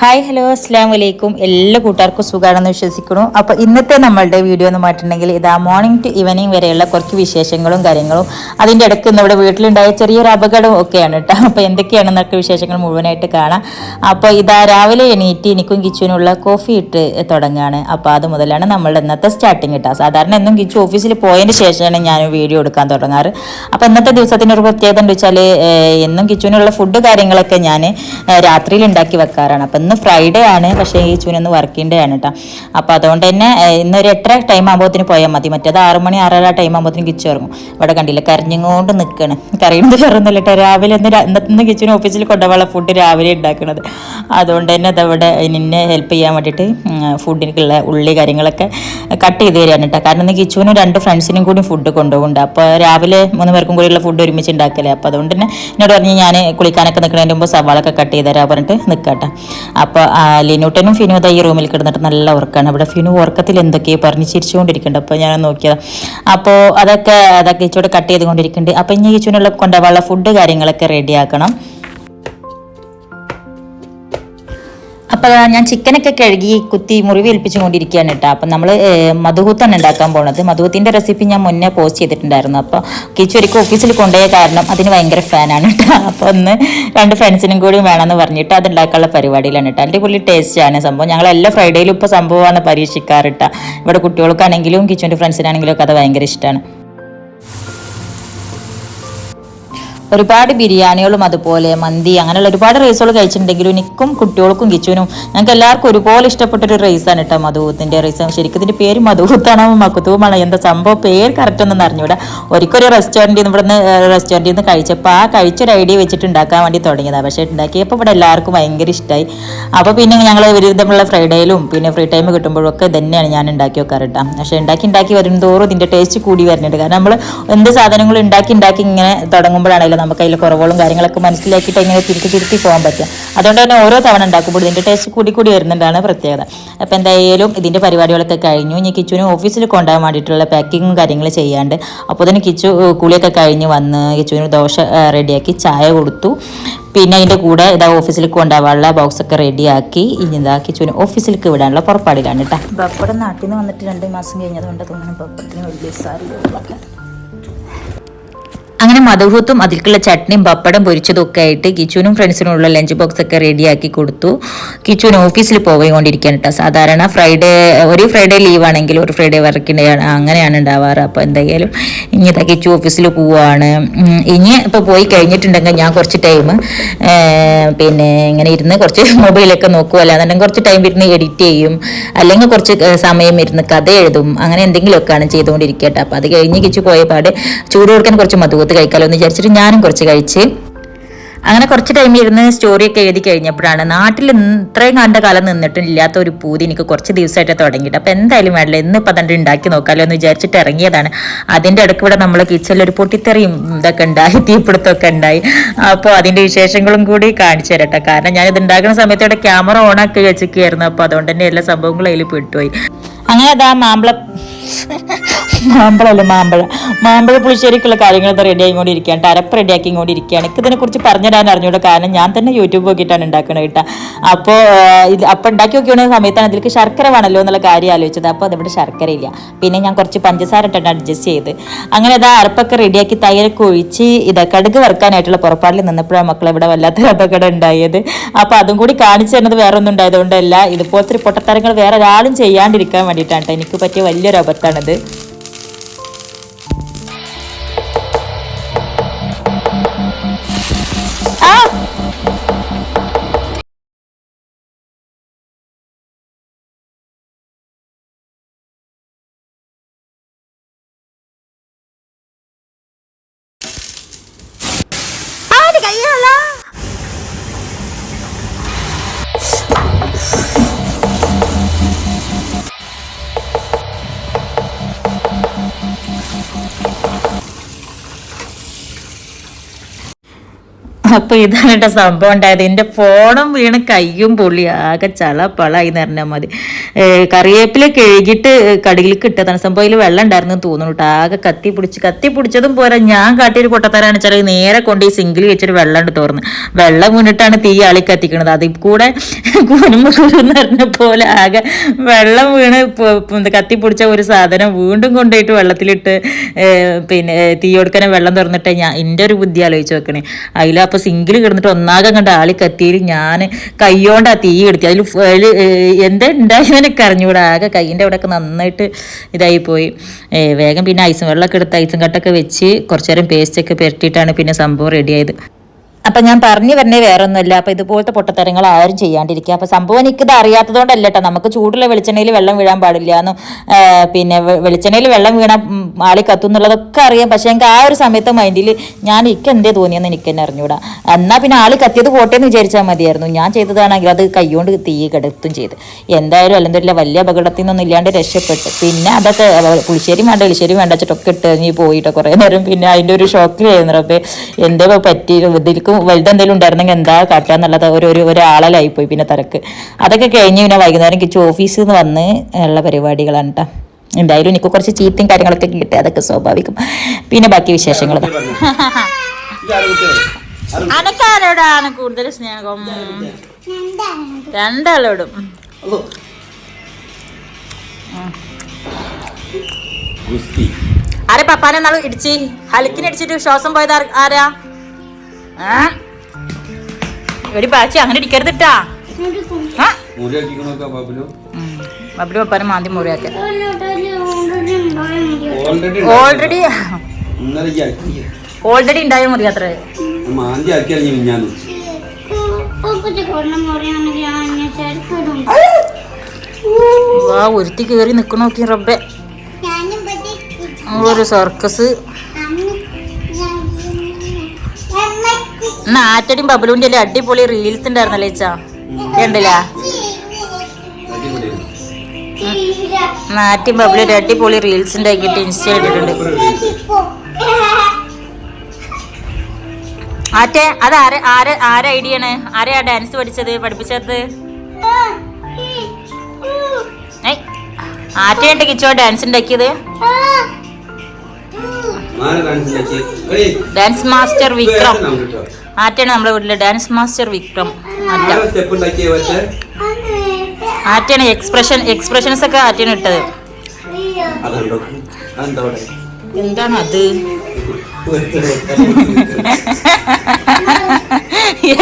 Hi hello അസ്സാം വലൈക്കും എല്ലാ കൂട്ടുകാർക്കും സുഖമാണെന്ന് വിശ്വസിക്കുന്നു. അപ്പോൾ ഇന്നത്തെ നമ്മളുടെ വീഡിയോ എന്ന് പറഞ്ഞിട്ടുണ്ടെങ്കിൽ ഇതാ മോർണിംഗ് ടു ഈവനിങ് വരെയുള്ള കുറച്ച് വിശേഷങ്ങളും കാര്യങ്ങളും. അതിന്റെ ഇടയ്ക്ക് നമ്മുടെ വീട്ടിലുണ്ടായ ചെറിയൊരു അപകടവും ഒക്കെയാണ് കേട്ടോ. അപ്പോൾ എന്തൊക്കെയാണെന്നൊക്കെ വിശേഷങ്ങൾ മുഴുവനായിട്ട് കാണാം. അപ്പോൾ ഇതാ രാവിലെ എണീറ്റ് എനിക്കും കിച്ചുവിനുള്ള കോഫി ഇട്ട് തുടങ്ങുകയാണ് അപ്പോൾ അത് മുതലാണ് നമ്മളുടെ ഇന്നത്തെ സ്റ്റാർട്ടിങ് കേട്ടോ. സാധാരണ എന്നും കിച്ചു ഓഫീസിൽ പോയതിന് ശേഷമാണ് ഞാൻ വീഡിയോ എടുക്കാൻ തുടങ്ങാറ്. അപ്പോൾ ഇന്നത്തെ ദിവസത്തിനൊരു പ്രത്യേകത എന്ന് വെച്ചാൽ എന്നും കിച്ചുവിനുള്ള ഫുഡ് കാര്യങ്ങളൊക്കെ ഞാൻ രാത്രിയിൽ ഉണ്ടാക്കി വെക്കാറാണ്. അപ്പം ഇന്ന് ഫ്രൈഡേ ആണ്. പക്ഷേ ഈ ചൂനൊന്ന് വർക്കിംഗ് ഡേ ആണ് കേട്ടോ അപ്പോൾ അതുകൊണ്ട് തന്നെ ഇന്ന് ഒരു എട്ടര ടൈം ആകുമ്പോഴത്തേന് പോയാൽ മതി. മറ്റേത് ആറ് മണി ആറര ടൈം ആകുമ്പോഴത്തേന് കിച്ചു ഇറങ്ങും ഇവിടെ കണ്ടില്ല കരഞ്ഞുകൊണ്ട് നിൽക്കണം കരയുന്നത് കയറുന്നില്ല കേട്ടോ രാവിലെ ഇന്ന് ഇന്ന് കിച്ചുവിന് ഓഫീസിൽ കൊണ്ടുപോകാനുള്ള ഫുഡ് രാവിലെ ഉണ്ടാക്കണത് അതുകൊണ്ട് തന്നെ അതവിടെ നിന്നെ ഹെൽപ്പ് ചെയ്യാൻ വേണ്ടിയിട്ട് ഫുഡിനുള്ള ഉള്ളി കാര്യങ്ങളൊക്കെ കട്ട് ചെയ്ത് തരാൻ കേട്ടോ കാരണം ഇന്ന് കിച്ചുവിനും രണ്ട് ഫ്രണ്ട്സിനും കൂടി ഫുഡ് കൊണ്ടുപോകുന്നുണ്ട്. അപ്പോൾ രാവിലെ മൂന്ന് പേർക്കും കൂടിയുള്ള ഫുഡ് ഒരുമിച്ച് ഉണ്ടാക്കലേ അപ്പോൾ അതുകൊണ്ട് തന്നെ എന്നോട് പറഞ്ഞ് ഞാൻ കുളിക്കാനൊക്കെ നിൽക്കുന്നതിന് മുമ്പ് സവാളൊക്കെ കട്ട് ചെയ്ത് തരാൻ പറഞ്ഞിട്ട് നിൽക്കട്ടെ അപ്പോൾ ലിനൂട്ടനും ഫിനു ഈ റൂമിൽ കിടന്നിട്ട് നല്ല ഉറക്കാണ്. ഇവിടെ ഫിനു ഉറക്കത്തിൽ എന്തൊക്കെയോ പറഞ്ഞ് ചിരിച്ചുകൊണ്ടിരിക്കുന്നുണ്ട്. അപ്പോൾ ഞാൻ നോക്കിയത്. അപ്പോൾ അതൊക്കെ അതൊക്കെ ഇച്ചോടെ കട്ട് ചെയ്തുകൊണ്ടിരിക്കുന്നുണ്ട്. അപ്പോൾ ഇനി ഇച്ചുവിനുള്ള കൊണ്ടുപോകാനുള്ള ഫുഡ് കാര്യങ്ങളൊക്കെ റെഡിയാക്കണം അപ്പോൾ ഞാൻ ചിക്കനൊക്കെ കഴുകി കുത്തി മുറിവ് ഏൽപ്പിച്ചു കൊണ്ടിരിക്കുകയാണ് കേട്ടോ. അപ്പം നമ്മൾ മധുഹൂത്താണ് ഉണ്ടാക്കാൻ പോണത്. മധുഹൂത്തിന്റെ റെസിപ്പി ഞാൻ മുന്നേ പോസ്റ്റ് ചെയ്തിട്ടുണ്ടായിരുന്നു. അപ്പോൾ കിച്ചു ഒരിക്കൽ ഓഫീസിൽ കൊണ്ടുപോയ കാരണം അതിന് ഭയങ്കര ഫാനാണ് കേട്ടോ. അപ്പോൾ ഒന്ന് രണ്ട് ഫ്രണ്ട്സിനും കൂടി വേണമെന്ന് പറഞ്ഞിട്ട് അത് ഉണ്ടാക്കാനുള്ള പരിപാടിയിലാണ് കേട്ടോ. അതിന്റെ പുള്ളി ടേസ്റ്റാണ് സംഭവം. ഞങ്ങൾ എല്ലാ ഫ്രൈഡേയിലും ഇപ്പോൾ സംഭവമാണ് പരീക്ഷിക്കാറ് കേട്ടോ. ഇവിടെ കുട്ടികൾക്കാണെങ്കിലും കിച്ചുവിന്റെ ഫ്രണ്ട്സിനാണെങ്കിലും ഒക്കെ അത് ഭയങ്കര ഇഷ്ടമാണ് ഒരുപാട് ബിരിയാണികളും അതുപോലെ മന്തി അങ്ങനെയുള്ള ഒരുപാട് റൈസുകൾ കഴിച്ചിട്ടുണ്ടെങ്കിലും എനിക്കും കുട്ടികൾക്കും കിച്ചുവിനും ഞങ്ങൾക്ക് എല്ലാവർക്കും ഒരുപോലെ ഇഷ്ടപ്പെട്ടൊരു റൈസാണ് കേട്ടോ മധുഹൂത്തിന്റെ റൈസ് ശരിക്കും ഇതിന്റെ പേര് മധുഹൂത്താണോ മക്കുത്തുവുമാണോ എന്താ സംഭവം? പേര് കറക്റ്റ് ഒന്നും അറിഞ്ഞൂടാ. ഒരിക്കലും റെസ്റ്റോറന്റിൽ നിന്ന് ഇവിടുന്ന് റെസ്റ്റോറന്റിൽ നിന്ന് കഴിച്ചപ്പോൾ ആ കഴിച്ചൊരു ഐഡിയ വെച്ചിട്ട് ഉണ്ടാക്കാൻ വേണ്ടി തുടങ്ങിയതാണ് പക്ഷേ ഉണ്ടാക്കിയപ്പോൾ ഇവിടെ എല്ലാവർക്കും ഭയങ്കര ഇഷ്ടമായി അപ്പോൾ പിന്നെ ഞങ്ങൾ വിരുദ്ധമുള്ള ഫ്രൈഡേയിലും പിന്നെ ഫ്രീ ടൈം കിട്ടുമ്പോഴൊക്കെ തന്നെയാണ് ഞാൻ ഉണ്ടാക്കി വെക്കാറ് കേട്ടോ പക്ഷേ ഉണ്ടാക്കി ഉണ്ടാക്കി വരുന്നതോറും ഇതിന്റെ ടേസ്റ്റ് കൂടി വരുന്നുണ്ട് കാരണം നമ്മൾ എന്ത് സാധനങ്ങൾ ഉണ്ടാക്കി ഉണ്ടാക്കി ഇങ്ങനെ തുടങ്ങുമ്പോഴാണല്ലോ നമുക്ക് അതിൽ കുറവുകളും കാര്യങ്ങളൊക്കെ മനസ്സിലാക്കിയിട്ട് ഇങ്ങനെ തിരുത്തി തിരുത്തി പോകാൻ പറ്റും അതുകൊണ്ട് തന്നെ ഓരോ തവണ ഉണ്ടാക്കുമ്പോൾ ഇതിന്റെ ടേസ്റ്റ് കൂടി കൂടി വരുന്നുണ്ടാണ് പ്രത്യേകത. അപ്പോൾ എന്തായാലും ഇതിന്റെ പരിപാടികളൊക്കെ കഴിഞ്ഞു. ഇനി കിച്ചുവിന് ഓഫീസിൽ കൊണ്ടുപോകാൻ വേണ്ടിയിട്ടുള്ള പാക്കിങ്ങും കാര്യങ്ങൾ ചെയ്യാണ്ട് അപ്പോൾ തന്നെ കിച്ചു കുളിയൊക്കെ കഴിഞ്ഞ് വന്ന് കിച്ചുവിന് ദോശ റെഡിയാക്കി ചായ കൊടുത്തു. പിന്നെ അതിന്റെ കൂടെ ഇതാ ഓഫീസിൽ കൊണ്ടുപോകാനുള്ള ബോക്സൊക്കെ റെഡിയാക്കി. ഇനി ഇതാ കിച്ചുവിന് ഓഫീസിലേക്ക് വിടാനുള്ള പുറപ്പാടിലാണ് കേട്ടോ. ബപ്പടം നാട്ടിൽ നിന്ന് വന്നിട്ട് രണ്ട് മാസം കഴിഞ്ഞതുകൊണ്ട് തോന്നുന്നു ബപ്പടത്തിന് വലിയ സാരി അങ്ങനെ മധുഹൂത്തും അതിലേക്കുള്ള ചട്നിയും പപ്പടം പൊരിച്ചതും ഒക്കെ ആയിട്ട് കിച്ചുവിനും ഫ്രണ്ട്സിനുമുള്ള ലഞ്ച് ബോക്സ് ഒക്കെ റെഡിയാക്കി കൊടുത്തു. കിച്ചുവിന് ഓഫീസിൽ പോയിക്കൊണ്ടിരിക്കുകയാണ് കേട്ടോ സാധാരണ ഫ്രൈഡേ ഒരു ഫ്രൈഡേ ലീവ് ആണെങ്കിൽ ഒരു ഫ്രൈഡേ വർക്കിന്റെ അങ്ങനെയാണ് ഉണ്ടാവാറ്. അപ്പോൾ എന്തായാലും ഇനി കിച്ചു ഓഫീസിൽ പോവുകയാണ് ഇനി ഇപ്പോൾ പോയി കഴിഞ്ഞിട്ടുണ്ടെങ്കിൽ ഞാൻ കുറച്ച് ടൈം പിന്നെ ഇങ്ങനെ ഇരുന്ന് കുറച്ച് മൊബൈലൊക്കെ നോക്കും. അല്ലാന്നുണ്ടെങ്കിൽ കുറച്ച് ടൈം ഇരുന്ന് എഡിറ്റ് ചെയ്യും. അല്ലെങ്കിൽ കുറച്ച് സമയം ഇരുന്ന് കഥ എഴുതും. അങ്ങനെ എന്തെങ്കിലുമൊക്കെയാണ് ചെയ്തുകൊണ്ടിരിക്കട്ടെ അപ്പോൾ അത് കഴിഞ്ഞ് കിച്ചു പോയ പാട് ചൂട് കൊടുക്കാൻ കുറച്ച് മധുവത്ത് കഴിക്കാമല്ലോ എന്ന് വിചാരിച്ചിട്ട് ഞാനും കുറച്ച് കഴിച്ച്. അങ്ങനെ കുറച്ച് ടൈം ഇരുന്ന് സ്റ്റോറിയൊക്കെ എഴുതി കഴിഞ്ഞപ്പോഴാണ് നാട്ടിൽ ഇത്രയും കണ്ട കാലം നിന്നിട്ടും ഇല്ലാത്ത ഒരു പൂതി എനിക്ക് കുറച്ച് ദിവസമായിട്ട് തുടങ്ങിയിട്ട്. അപ്പോൾ എന്തായാലും വേണ്ടല്ലോ ഇന്ന് ഇപ്പം തന്നെ ഉണ്ടാക്കി നോക്കാമല്ലോ എന്ന് വിചാരിച്ചിട്ട് ഇറങ്ങിയതാണ്. അതിന്റെ ഇടയ്ക്ക് ഇവിടെ നമ്മളെ കിച്ചണിൽ ഒരു പൊട്ടിത്തെറിയും ഇതൊക്കെ ഉണ്ടായി തീപിടുത്തമൊക്കെ ഉണ്ടായി. അപ്പോൾ അതിന്റെ വിശേഷങ്ങളും കൂടി കാണിച്ചു തരട്ടെ. കാരണം ഞാനിത് ഉണ്ടാക്കുന്ന സമയത്ത് ഇവിടെ ക്യാമറ ഓണാക്കി വെച്ചിരിക്കുകയായിരുന്നു. അപ്പോൾ അതുകൊണ്ട് തന്നെ എല്ലാ സംഭവങ്ങളും അതിൽ പെട്ടുപോയി. അങ്ങനെ അതാ മാമ്പള മാമ്പഴമല്ല മാമ്പഴ? മാമ്പഴ പുളിശ്ശേരിക്കുള്ള കാര്യങ്ങൾ റെഡി ആയിക്കൊണ്ടിരിക്കുകയാണ്. അരപ്പ് റെഡി ആക്കിക്കൊണ്ടിരിക്കുകയാണ്. എനിക്ക് ഇതിനെക്കുറിച്ച് പറഞ്ഞിടാൻ അറിഞ്ഞൂടെ? കാരണം ഞാൻ തന്നെ യൂട്യൂബ് നോക്കിയിട്ടാണ് ഉണ്ടാക്കുന്നത് കേട്ടോ. അപ്പോൾ ഇത് അപ്പം ഉണ്ടാക്കി നോക്കിയ സമയത്താണ് അതിലേക്ക് ശർക്കര വേണമല്ലോ എന്നുള്ള കാര്യം ആലോചിച്ചത്. അപ്പോൾ അതിവിടെ ശർക്കര ഇല്ല. പിന്നെ ഞാൻ കുറച്ച് പഞ്ചസാര ഇട്ടാണ് അഡ്ജസ്റ്റ് ചെയ്ത്. അങ്ങനെ അത് അരപ്പൊക്കെ റെഡിയാക്കി തൈരൊക്കെ ഒഴിച്ച് ഇത് കടുക് വറുക്കാനായിട്ടുള്ള പുറപ്പാടിൽ നിന്നപ്പോഴാണ് മക്കളെ ഇവിടെ വല്ലാത്തൊരു അപകടം ഉണ്ടായത്. അപ്പോൾ അതും കൂടി കാണിച്ചു തരുന്നത് വേറെ ഒന്നും ഉണ്ടായതുകൊണ്ടല്ല. ഇതുപോലത്തെ പൊട്ടത്തരങ്ങൾ വേറെ ഒരാളും ചെയ്യാണ്ടിരിക്കാൻ വേണ്ടിയിട്ടാണ് എനിക്ക് പറ്റിയ വലിയൊരു അബദ്ധമാണിത്. അപ്പൊ ഇതാണ് കേട്ടോ സംഭവം ഉണ്ടായത്. എന്റെ ഫോണും വീണ് കയ്യും പൊള്ളി. ആകെ ചള പളായി എന്ന് പറഞ്ഞാൽ മതി. കറിവേപ്പില കഴുകിയിട്ട് കടിയിലേക്ക് ഇട്ടതാണ്. സംഭവം അതിൽ വെള്ളം ഉണ്ടായിരുന്നു തോന്നുന്നു കേട്ടോ. ആകെ കത്തി പിടിച്ച് കത്തി പിടിച്ചതും പോരാ. ഞാൻ കാട്ടിയൊരു പൊട്ടത്തരാണ് വെച്ചാൽ നേരെ കൊണ്ട് ഈ സിങ്കിൽ വെച്ചിട്ട് വെള്ളം ഉണ്ട് തോർന്ന്. വെള്ളം വീണിട്ടാണ് തീ ആളി കത്തിക്കണത്. അതിൽ കൂടെ കുനുമ്പ് പറഞ്ഞ പോലെ ആകെ വെള്ളം വീണ് കത്തി പിടിച്ച ഒരു സാധനം വീണ്ടും കൊണ്ടുപോയിട്ട് വെള്ളത്തിലിട്ട് പിന്നെ തീ കൊടുക്കാനും വെള്ളം തുറന്നിട്ട് ഞാൻ എന്റെ ഒരു ബുദ്ധി ആലോചിച്ച് വെക്കണേ അതിലപ്പോൾ സിങ്കിൽ കിടന്നിട്ട് ഒന്നാകെ കണ്ട ആളി കത്തിയിൽ ഞാൻ കൈയോണ്ട് ആ തീ കെടുത്തി അതിൽ എന്താ ഉണ്ടായവനൊക്കെ അറിഞ്ഞുകൂടാ ആകെ കൈയിന്റെ അവിടെയൊക്കെ നന്നായിട്ട് ഇതായി പോയി. വേഗം പിന്നെ ഐസും വെള്ളമൊക്കെ എടുത്ത് ഐസും കട്ടൊക്കെ വെച്ച് കുറച്ചു നേരം പേസ്റ്റൊക്കെ പുരട്ടിയിട്ടാണ് പിന്നെ സംഭവം റെഡിയായത് അപ്പൊ ഞാൻ പറഞ്ഞു വരണേ വേറെ ഒന്നുമില്ല അപ്പൊ ഇതുപോലത്തെ പൊട്ടത്തരങ്ങൾ ആരും ചെയ്യാണ്ടിരിക്കുക. അപ്പൊ സംഭവം എനിക്കിത് അറിയാത്തതുകൊണ്ടല്ല കേട്ടോ നമുക്ക് ചൂടുള്ള വെളിച്ചെണ്ണയിൽ വെള്ളം വീഴാൻ പാടില്ല. എന്നും പിന്നെ വെളിച്ചെണ്ണയിൽ വെള്ളം വീണ ആളി കത്തും എന്നുള്ളതൊക്കെ അറിയാം. പക്ഷെ എനിക്ക് ആ ഒരു സമയത്ത് മൈൻഡിൽ ഞാൻ എനിക്ക് എന്തേ തോന്നിയെന്ന് എനിക്ക് തന്നെ അറിഞ്ഞൂടാ. എന്നാ പിന്നെ ആളി കത്തിയത് പോട്ടെ എന്ന് വിചാരിച്ചാൽ മതിയായിരുന്നു. ഞാൻ ചെയ്തതാണെങ്കിൽ അത് കൈകൊണ്ട് തീ കെടുത്തും ചെയ്ത്. എന്തായാലും അല്ലെന്തല്ല വലിയ അപകടത്തിൽ നിന്നൊന്നും ഇല്ലാണ്ട് രക്ഷപ്പെട്ടു. പിന്നെ അതൊക്കെ പുളിശ്ശേരി വേണ്ട എളിശ്ശേരി വേണ്ട വെച്ചിട്ടൊക്കെ ഇട്ട് നീ പോയിട്ടോ കുറേ നേരം. പിന്നെ അതിന്റെ ഒരു ഷോക്കിലായിരുന്നു അപ്പം എന്തേ പറ്റി ഇതിൽക്കും വലുതെന്തെങ്കിലും ഉണ്ടായിരുന്നെങ്കിൽ എന്താ കാട്ടുക എന്നുള്ളത് ഒരു ഒരു പോയി പിന്നെ തിരക്ക്. അതൊക്കെ കഴിഞ്ഞ് പിന്നെ വൈകുന്നേരം കിച്ചു ഓഫീസിൽ നിന്ന് വന്ന് ഉള്ള പരിപാടികളാണ് കേട്ടോ എന്തായാലും എനിക്ക് കുറച്ച് ചീത്തയും കാര്യങ്ങളൊക്കെ കിട്ടി അതൊക്കെ സ്വാഭാവികം. പിന്നെ ബാക്കി വിശേഷങ്ങൾ. അനക്കാരോടാണ് കൂടുതൽ സ്നേഹം? രണ്ടാളോടും. ഗുസ്തി. ആരെ പപ്പാനെ നാളെ ഇടിച്ച് ഹലിക്കിന് ഇടിച്ചിട്ട് ശ്വാസം പോയത് ആരാ? എടി പാച്ചി അങ്ങനെ ഇടിക്കരുതിട്ടാ ബാബുലു പപ്പാനെ മാന്തി മുറിയാക്ക. ഓൾറെഡി ഓൾറെഡി ഉണ്ടായ മുറി അത്ര വാ ഒരുത്തി കേറി നിക്കണോക്കി റബ്ബെ. ഒരു സർക്കസ്. എന്നാ ബബലൂന്റെ അല്ലേ അടിപൊളി റീൽസ് ഉണ്ടായിരുന്നല്ലേ ചാ കണ്ടില്ല? നാറ്റും ബബലു ഒരു അടിപൊളി റീൽസ് ഉണ്ടാക്കിയിട്ട് ഇൻസ്റ്റ ഇട്ടിട്ടുണ്ട്. ആറ്റെ അത് ആരെ ആരെ ആരെ ഐഡിയ ആണ്? ആരെയാ ഡാൻസ് പഠിച്ചത്? പഠിപ്പിച്ചത്? ആറ്റയായിട്ട് കിച്ചോ ഡാൻസ് ഉണ്ടാക്കിയത്? Dance master Vikram. ആറ്റയാണ് നമ്മുടെ വീട്ടിലെ ഡാൻസ് മാസ്റ്റർ വിക്രം. ആറ്റയാണ് എക്സ്പ്രഷൻ എക്സ്പ്രഷൻസ് ഒക്കെ ആറ്റയാണ് ഇട്ടത്. എന്താണ് അത്?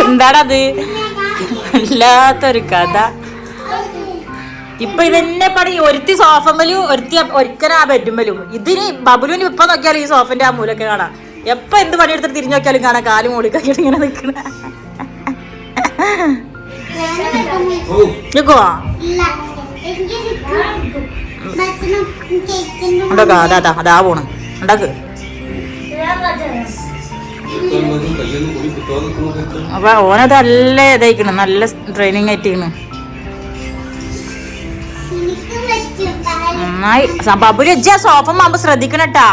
എന്താണത്? വല്ലാത്തൊരു കഥ. ഇപ്പൊ ഇതന്നെ പണി. ഒരുത്തി സോഫമ്മലും ഒരുത്തി ഒരിക്കലും ആ ബെഡ്മലും ഇതിന് ബബുലുവിന് ഇപ്പൊ നോക്കിയാലും ഈ സോഫന്റെ ആ മൂലൊക്കെ കാണാം. എപ്പൊ എന്ത് പണിയെടുത്തിട്ട് തിരിഞ്ഞു നോക്കിയാലും കാണാം കാലും ഓടിക്കാക്കിട്ട് ഇങ്ങനെ നിക്കണ അപ്പൊ ഓനത് നല്ല നല്ല ട്രെയിനിങ് ആയിട്ടിരിക്കണ് നന്നായി. ബബുലു ഇജ്ജ സോഫ മാകുമ്പോ ശ്രദ്ധിക്കണട്ടാ.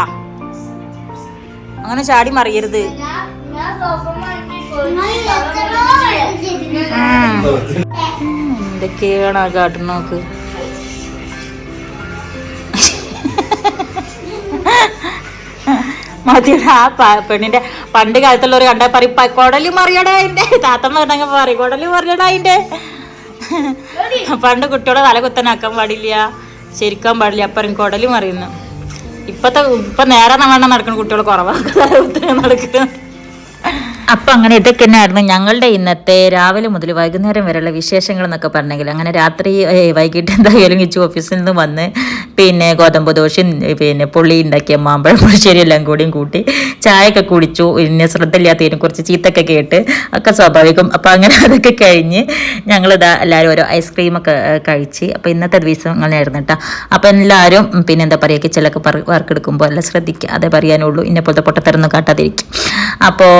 അങ്ങനെ ചാടി മറിയരുത്. എന്തൊക്കെയാണ് ആ കാട്ടുന്നോക്ക് മതിയുടെ ആ പെണ്ണിന്റെ പണ്ട് കാലത്തുള്ളവർ കണ്ട പറയും കൊടലി മറിയടാ അതിന്റെ താത്തമ്മ പറഞ്ഞ പറയും കൊടലി മറിയടാ പണ്ട് കുട്ടിയോടെ തല കുത്തനാക്കാൻ പാടില്ല ശരിക്കാൻ പാടില്ല അപ്പറും കൊടലി മറിയുന്നു. ഇപ്പത്തെ ഇപ്പൊ നേരെ നവണ്ണം നടക്കുന്ന കുട്ടികൾ കുറവാണ് അപ്പം അങ്ങനെ ഇതൊക്കെ തന്നെയായിരുന്നു ഞങ്ങളുടെ ഇന്നത്തെ രാവിലെ മുതൽ വൈകുന്നേരം വരെയുള്ള വിശേഷങ്ങൾ എന്നൊക്കെ പറഞ്ഞെങ്കിൽ അങ്ങനെ രാത്രി വൈകിട്ട് എന്തായാലും ഇച്ചു ഓഫീസിൽ നിന്ന് വന്ന് പിന്നെ ഗോതമ്പ് ദോശയും പിന്നെ പുള്ളി ഉണ്ടാക്കിയ മാമ്പഴം പുളിശ്ശേരി എല്ലാം കൂടിയും കൂട്ടി ചായയൊക്കെ കുടിച്ചു. പിന്നെ ശ്രദ്ധയില്ലാത്തതിനെ കുറച്ച് ചീത്തൊക്കെ കേട്ട് ഒക്കെ സ്വാഭാവികം. അപ്പം അങ്ങനെ അതൊക്കെ കഴിഞ്ഞ് ഞങ്ങളിതാ എല്ലാവരും ഓരോ ഐസ്ക്രീമൊക്കെ കഴിച്ച്. അപ്പോൾ ഇന്നത്തെ ദിവസം അങ്ങനെയായിരുന്നു കേട്ടോ അപ്പോൾ എല്ലാവരും പിന്നെ എന്താ പറയുക കിച്ചലൊക്കെ വർക്ക് എടുക്കുമ്പോൾ എല്ലാം ശ്രദ്ധിക്കുക. അതേ പറയാനുള്ളൂ. ഇന്നെ പോലത്തെ പൊട്ടത്തരൊന്നും കാട്ടാതിരിക്കും. അപ്പോൾ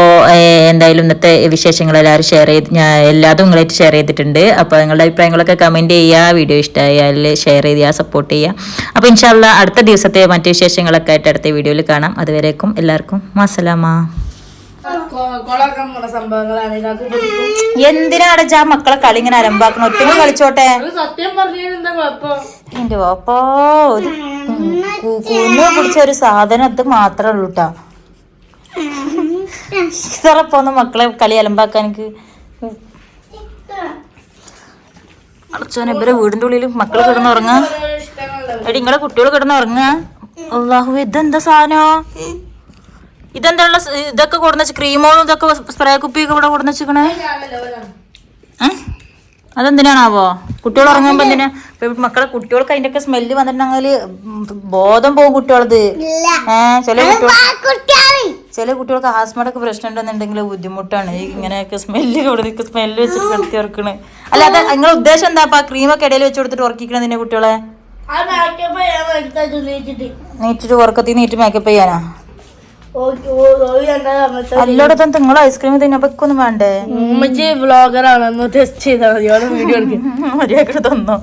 എന്തായാലും ഇന്നത്തെ വിശേഷങ്ങൾ എല്ലാവരും ഷെയർ ചെയ്ത് ഞാൻ എല്ലാതും നിങ്ങളായിട്ട് ഷെയർ ചെയ്തിട്ടുണ്ട്. അപ്പോൾ നിങ്ങളുടെ അഭിപ്രായങ്ങളൊക്കെ കമന്റ് ചെയ്യുക. വീഡിയോ ഇഷ്ടമായാൽ ഷെയർ ചെയ്യുക സപ്പോർട്ട് ചെയ്യുക. അപ്പോൾ ഇൻഷാല്ല അടുത്ത ദിവസത്തെ മറ്റു വിശേഷങ്ങളൊക്കെ ആയിട്ട് അടുത്ത വീഡിയോയിൽ കാണാം. അതുവരേക്കും എല്ലാവർക്കും മസലാമ. എന്തിനാണ് ജാ മക്കളെ കളി ഇങ്ങനെ അരമ്പാക്കണ ഒറ്റ കളിച്ചോട്ടെ? അത് എന്റെ അപ്പോ കുന്നു പിടിച്ച ഒരു സാധനം ഇത് മാത്രമേ ഉള്ളൂട്ടാ മക്കളെ കളി അലമ്പാക്കാൻ എനിക്ക് അടച്ചോനെ ഇവരെ വീടിന്റെ ഉള്ളിൽ മക്കൾ കിടന്നുറങ്ങാ? എടി നിങ്ങളെ കുട്ടികൾ കിടന്നുറങ്ങ? അള്ളാഹു ഇതെന്താ സാധനോ? ഇതെന്താ ഇതൊക്കെ കൊടുന്ന ക്രീമോളും ഇതൊക്കെ സ്പ്രേ കുപ്പിയൊക്കെ ഇവിടെ കൊടുന്ന വെച്ചിക്കണേ? അതെന്തിനാണാവോ? കുട്ടികൾ ഉറങ്ങുമ്പോ എന്തിനാ? മക്കളെ കുട്ടികൾക്ക് അതിന്റെ ഒക്കെ സ്മെല്ല് വന്നിട്ടുണ്ടെങ്കിൽ ബോധം പോകും കുട്ടികളത്. ഏഹ് ചില കുട്ടികൾ ചില കുട്ടികൾക്ക് ആസ്മയുടെ ഒക്കെ പ്രശ്നം ഉണ്ടെന്നുണ്ടെങ്കിൽ ബുദ്ധിമുട്ടാണ്. ഈ ഇങ്ങനെയൊക്കെ സ്മെല്ല് കൊടുത്ത് സ്മെല്ല് വെച്ചിട്ട് കിടത്തി ഉറക്കണ്. അല്ല അത് നിങ്ങളെ ഉദ്ദേശം എന്താ? അപ്പൊ ക്രീമൊക്കെ ഇടയിൽ വെച്ച് കൊടുത്തിട്ട് ഉറക്കിക്കണ നിന്റെ കുട്ടികളെ? ആ മേക്കപ്പ് ഞാൻ എടുത്തു നീച്ചിട്ട് നീറ്റിട്ട്. ഉറക്കത്തി നീറ്റ് മേക്കപ്പ് ചെയ്യാനാ? എല്ലായിടത്തും നിങ്ങൾ ഐസ്ക്രീം തിന്നപ്പൊക്കൊന്നും വേണ്ടേ? ഉമ്മച്ചി വ്ളോഗറാണ് ഒന്ന് ടെസ്റ്റ് ചെയ്താൽ മതി. വീഡിയോ എടുക്കും. മര്യാദ തന്നോ?